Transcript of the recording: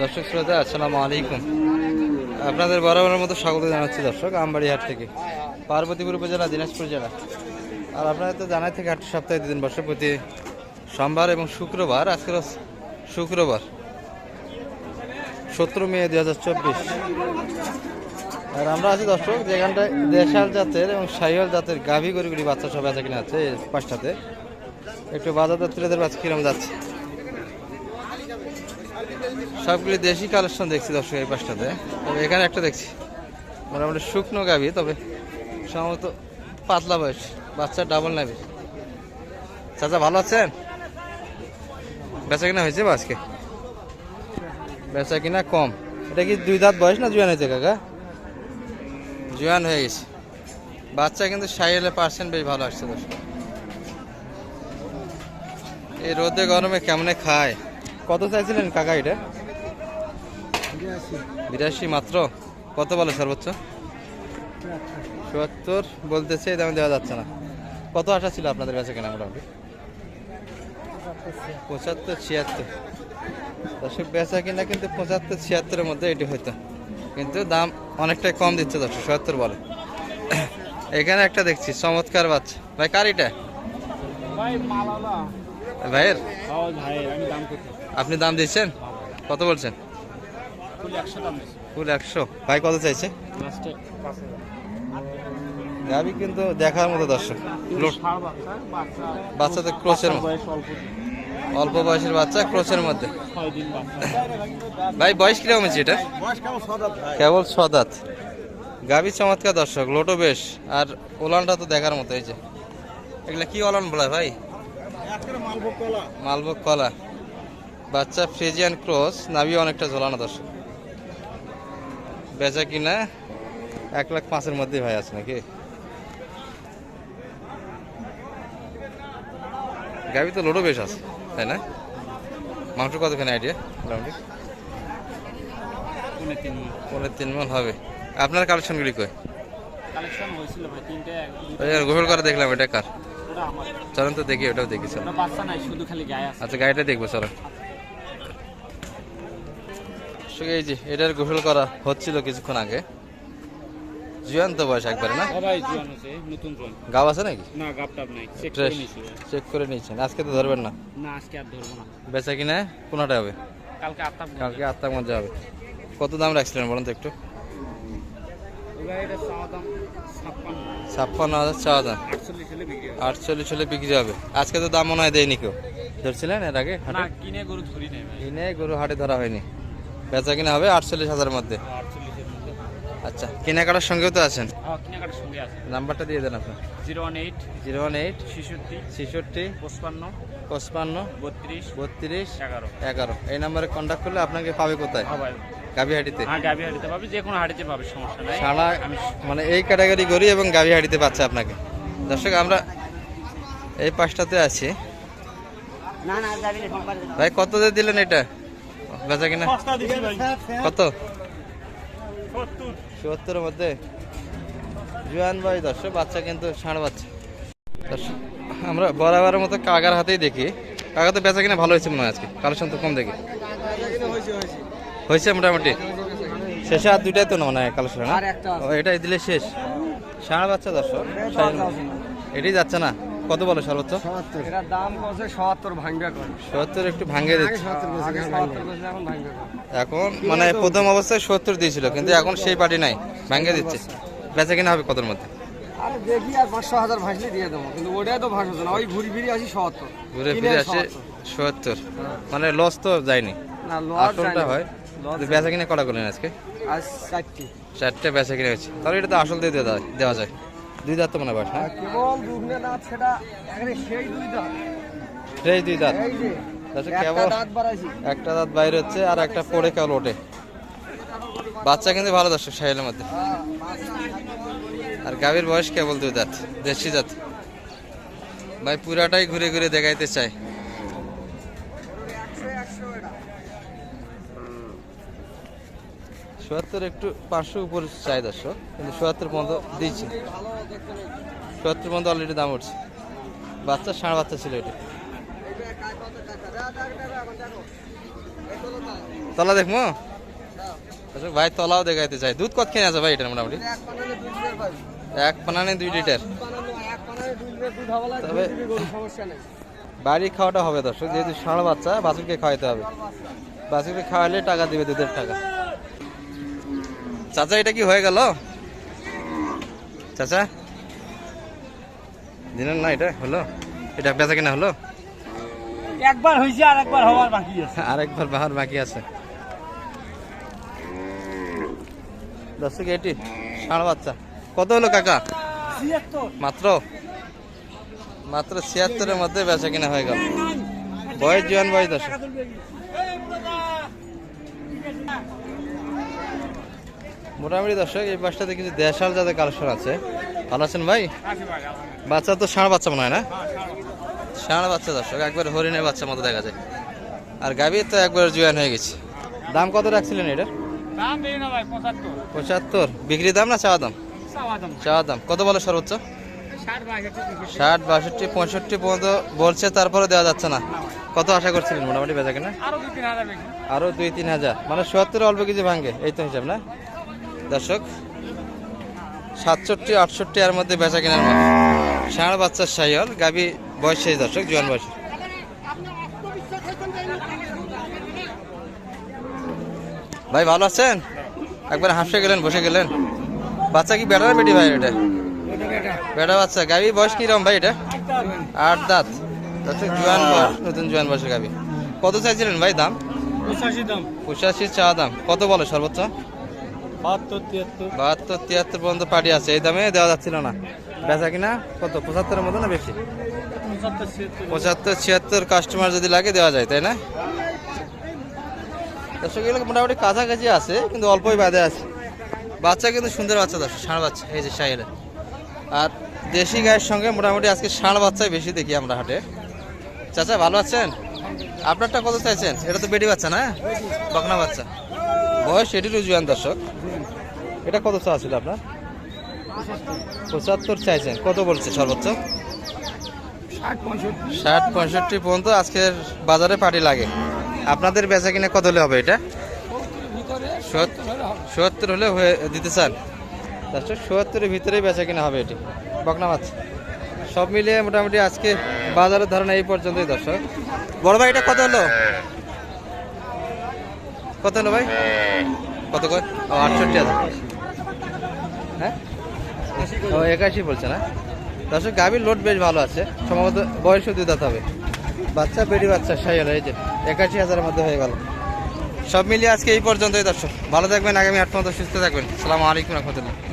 দর্শক শ্রোতা, আসসালামু আলাইকুম। আপনাদের বরাবরের মতো স্বাগত জানাচ্ছি দর্শক, আমবাড়িহাট থেকে। পার্বতীপুর উপজেলা, দিনাজপুর জেলা। আর আপনারা তো জানাই থেকে আট সপ্তাহে দুদিন বর্ষ প্রতি সোমবার এবং শুক্রবার, আজকের শুক্রবার, সতেরো মে দুই হাজার চব্বিশ। আর আমরা আছি দর্শক, যেখানটায় দেশাল জাতের এবং সাহিওয়াল জাতের গাভী গরুগুলি বাচ্চা সব আছে কিনা আছে পাঁচটাতে। একটু বাজার দত্তদের বাচ্চা কিরম যাচ্ছে? সবগুলি দেশি কালেকশন দেখছি দর্শক, এই পাঁচটাতে তবে এখানে একটা দেখছি। মোটামুটি শুকনো গাভি, তবে সম্ভবত পাতলা বয়স, বাচ্চা ডাবল নাবি। চাচা, ভালো আছেন? বেচা কিনা হয়েছে বা আজকে? বেচা কিনা কম। এটা কি দুই দাঁত বয়স না জুয়ান হয়েছে, কাকা? জুয়ান হয়ে গেছে। বাচ্চা কিন্তু সাইলে পার্সেন্ট বেশ ভালো আসছে দর্শক। এই রোদে গরমে কেমনে খায়? কত চাইছিলেন কাকা এটা? বিরাশি মাত্র। কত বলে সর্বোচ্চ? চুয়াত্তর বলতেছে এই দামে দেওয়া যাচ্ছে না। কত আশা ছিল আপনাদের কাছে কেনা মোটামুটি? পঁচাত্তর ছিয়াত্তর। দর্শক বেচা কিনা কিন্তু পঁচাত্তর ছিয়াত্তরের মধ্যে এটি হইতো। কিন্তু দাম অনেকটাই কম দিচ্ছে দর্শক সত্তর বলে। এখানে একটা দেখছি চমৎকার বাচ্চা। ভাই কার এটা? ভাইয়ের? আমি দাম করতে আপনি দাম দিচ্ছেন? কত বলছেন? ফুল একশো ভাই কত চাইছে? গাবি কিন্তু দেখার মতো দর্শক। বাচ্চাদের ক্রোচের অল্প বয়সের বাচ্চা ক্রোচের মধ্যে। ভাই বয়স কীরকম হয়েছে এটা কেবল সদাত গাবি চমৎকার দর্শক লোটো বেশ। আর ওলানটা তো দেখার মতো এই যে। এগুলা কি ওলান বলা ভাই? মালভোগ কলা। মালভোগ কলা। বাচ্চা ফ্রিজিয়ান ক্রস নাবি অনেকটা ঝোলানো দর্শক। বেচা কিনা এক লাখ পাঁচের মধ্যে ভাই আছে নাকি? গাবি তো লোডও বেশ আছে তাই না? মাংস কতখানি আইডিয়া মোটামুটি? পনেরো তিন মন। হবে। আপনার কালেকশনগুলি কই? কালেকশন হয়েছিল ভাই তিনটে ওই যে গোসল করে দেখলাম এটা কার? চলেন তো দেখি ওটাও দেখি চলো আচ্ছা গাড়িটা দেখব চলো আসলে এই যে এটার গোসল করা হচ্ছিল কিছুক্ষণ আগে। জুয়ান তো বয়স একবারে না? গাব আছে নাকি? না গাপ নাই চেক করে নিয়েছেন। আজকে তো ধরবেন না? না আজকে আর ধরবো না। বেচা কিনা কোনোটা হবে? কালকে আটটা কালকে আটটার মধ্যে হবে। কত দাম রাখছিলেন বলুন তো একটু? ছাপ্পান্ন। হাজার চাওয়া দাম। আটচল্লিশ হলে বিক্রি হবে। আজকে তো দাম মনে হয় দেয়নি কেউ। ধরছিলেন এর আগে কিনে গরু ধরি কিনে গরু হাটে ধরা হয়নি। বেচা কিনা হবে আটচল্লিশ হাজারের মধ্যে। আচ্ছা কেনাকাটার সঙ্গেও তো আছেন? হ্যাঁ কেনাকাটার সঙ্গে আছে। নাম্বারটা দিয়ে দেন আপনার zero one eight zero one eight ছেষট্টি ছেষট্টি পঁচপান্ন পঁচপান্ন বত্রিশ বত্রিশ এগারো। এগারো। এই নাম্বারে কন্ট্যাক্ট করলে আপনাকে পাবে কোথায়? হ্যাঁ গাবিহাটিতে। হ্যাঁ গাভি হাঁড়িতে পাবে যে কোনো হাঁড়িতে পাবে সমস্যা নাই। সারা আমি মানে এই ক্যাটাগরি গড়ি এবং গাবিহাটিতে পাচ্ছে আপনাকে। দর্শক আমরা এই পাঁচটাতে আছি। না না ভাই কত দিয়ে দিলেন এটা? বেচা কিনা? কত? সত্তর। মধ্যে? জুয়ান ভাই দর্শক বাচ্চা কিন্তু ষাঁড় বাচ্চা। দর্শক আমরা বরাবরের মতো কাকার হাতেই দেখি। কাকা তো বেচা কিনা ভালো হয়েছে মনে হয় আজকে। কালেকশন তো কম দেখি। হয়েছে মোটামুটি। শেষে আর দুইটাই তো না মনে হয় কালেকশন এটাই দিলে শেষ। ষাঁড় বাচ্চা দর্শক এটাই যাচ্ছে না? কত বলে সর্বোচ্চ? দাম কত সত্তর ভাঙবে করে। সত্তর একটু দিচ্ছে। এখন মানে প্রথম অবস্থায় সত্তর দিয়েছিল কিন্তু এখন সেই পার্টি নাই ভাঙে দিচ্ছে। বেচা কিনা হবে কতর মধ্যে? আরে দেখি আর পাঁচশো হাজার ভাসলে দিয়ে দেবো কিন্তু ওটাই তো ভাসছে না ওই ঘুরি ফিরি আসি সত্তর। ঘুরে ফিরে আসে ৭০ সত্তর। মানে লস তো যায়নি। না লস আসলটা হয় বেচা কিনে কটা করলেন আজকে? আজ চারটি। চারটে বেচা কিনে হয়েছে। তাহলে এটা তো আসল দিয়ে দেওয়া যায়। দুই দাঁত মনে হয় হ্যাঁ কেবল দুধনে দাঁত সেটা এখানে সেই দুই দাঁত। ফ্রেশ দুই দাঁত। কেবল দাঁত বাড়াইছি। একটা দাঁত বাইরে হচ্ছে আর একটা পড়ে কেবল ওঠে। বাচ্চা কিন্তু ভালো দর্শক সাহেলের মধ্যে। আর গাভীর বয়স কেবল দুই দাঁত দেশি জাত। ভাই পুরাটাই ঘুরে ঘুরে দেখাইতে চাই। সোয়াত্তর একটু পাঁচশো উপর চাই দর্শক কিন্তু সোয়াত্তর পর্যন্ত দিয়েছি। সোয়াত্তর পর্যন্ত অলরেডি দাম উঠছে। বাচ্চা ষাঁড় বাচ্চা ছিল এটা। তলা দেখব? আচ্ছা, ভাই তলাও দেখাইতে চাই। দুধ কত খেয়ে আছে ভাই এটার মোটামুটি? এক পানানে দুই লিটার। তবে- বাড়ি খাওয়াটা হবে দর্শক যেহেতু ষাঁড় বাচ্চা বাছুরকে খাওয়াইতে হবে। বাছুরকে খাওয়ালে টাকা দিবে দুধের টাকা। চাচা এটা কি হয়ে গেল? চাচা? দিনের না এটা? হলো? এটা বেচা কিনা হলো? একবার হয়েছে আর একবার হওয়ার বাকি আছে। আরেকবার বাহার বাকি আছে। দর্শক এটি ষাঁড় বাচ্চা। কত হলো কাকা? মাত্র? মাত্র ছিয়াত্তরের মধ্যে বেচা কিনা হয়ে গেল। বয়স জোয়ান বয়স দর্শক। মোটামুটি দর্শক এই বাসটাতে কিছু দেশাল যাদের কালেকশন আছে। ভালো আছেন ভাই? বাচ্চা তো ষাঁড় বাচ্চা মনে হয় না? ষাঁড় বাচ্চা দর্শক একবার হরিণের বাচ্চা মতো দেখা যায়। আর গাভী তো একবার জোয়ান হয়ে গেছে। দাম কত রাখছিলেন এটার? পঁচাত্তর। বিক্রি দাম না চাওয়া দাম? চাওয়া দাম। কত বলে সর্বোচ্চ? ষাট বাষট্টি পঁয়ষট্টি। পর্যন্ত বলছে তারপরে দেওয়া যাচ্ছে না। কত আশা করছিলেন মোটামুটি বেচা কিনা? আরও দুই তিন হাজার মানে সত্তর অল্প কিছু ভাঙ্গে এই তো হিসাব না? দর্শক সাতষট্টি আটষট্টি এর মধ্যে বেচা কেনার মতো ষাঁড় বাচ্চার সাইহল গাবি বয়স সেই দর্শক জোয়ান বয়স। ভাই ভালো আছেন? একবার হাসে গেলেন বসে গেলেন। বাচ্চা কি বেটার বেটি ভাই এটা? বেটা বাচ্চা গাবি বয়স কিরম ভাই এটা? আট দাঁত। দর্শক জোয়ান বয়স নতুন জোয়ান বয়সের গাবি কত চাইছিলেন ভাই দাম? পঁচাশি দাম। পঁচাশি চা দাম। কত বলে সর্বোচ্চ? বাহাত্তর তিয়াত্তর পর্যন্ত পার্টি আছে। এই দামে দেওয়া যাচ্ছিল না। বেচা কিনা কত? পঁচাত্তরের মতো না বেশি? পঁচাত্তর ছিয়াত্তর। কাস্টমার যদি লাগে দেওয়া যায় তাই না? দর্শক এগুলো মোটামুটি কাছাকাছি আছে কিন্তু অল্পই বাদে আছে। বাচ্চা কিন্তু সুন্দর বাচ্চা দর্শক ষাঁড় বাচ্চা এই যে সাইলে আর দেশি গায়ের সঙ্গে মোটামুটি আজকে ষাঁড় বাচ্চাই বেশি দেখি আমরা হাটে। চাচা ভালো আছেন? আপনারটা কত চাইছেন? এটা তো বেটি বাচ্চা না? বকনা বাচ্চা। বয়স এটিরও জুয়ান দর্শক। এটা কত চা ছিল আপনার? পঁচাত্তর চাইছেন। কত বলছে সর্বোচ্চ? ষাট পঁয়ষট্টি। পর্যন্ত আজকের বাজারে পার্টি লাগে। আপনাদের বেচা কিনে কত হলে হবে এটা? সত্তর হলে হয়ে দিতে চান। দর্শক সত্তরের ভিতরেই বেচা কিনা হবে এটি। বকনা মাছ। সব মিলিয়ে মোটামুটি আজকে বাজারের ধারণা এই পর্যন্তই দর্শক। বড় ভাই এটা কত হলো? কত হলো ভাই? কত কয়? ও আটষট্টি হাজার। হ্যাঁ? ও, একাশি বলছে না? দর্শক, গাভীর লোড বেশ ভালো আছে। সম্ভবত বয়স দাঁত হবে। বাচ্চা বেড়ি বাচ্চা সাইল এই যে, একাশি হাজারের মধ্যে হয়ে গেল। সব মিলিয়ে আজকে এই পর্যন্তই, দর্শক। ভালো থাকবেন, আগামী আট পর্যন্ত সুস্থ থাকবেন। সালামু আলাইকুম রহমতুল্লাহ।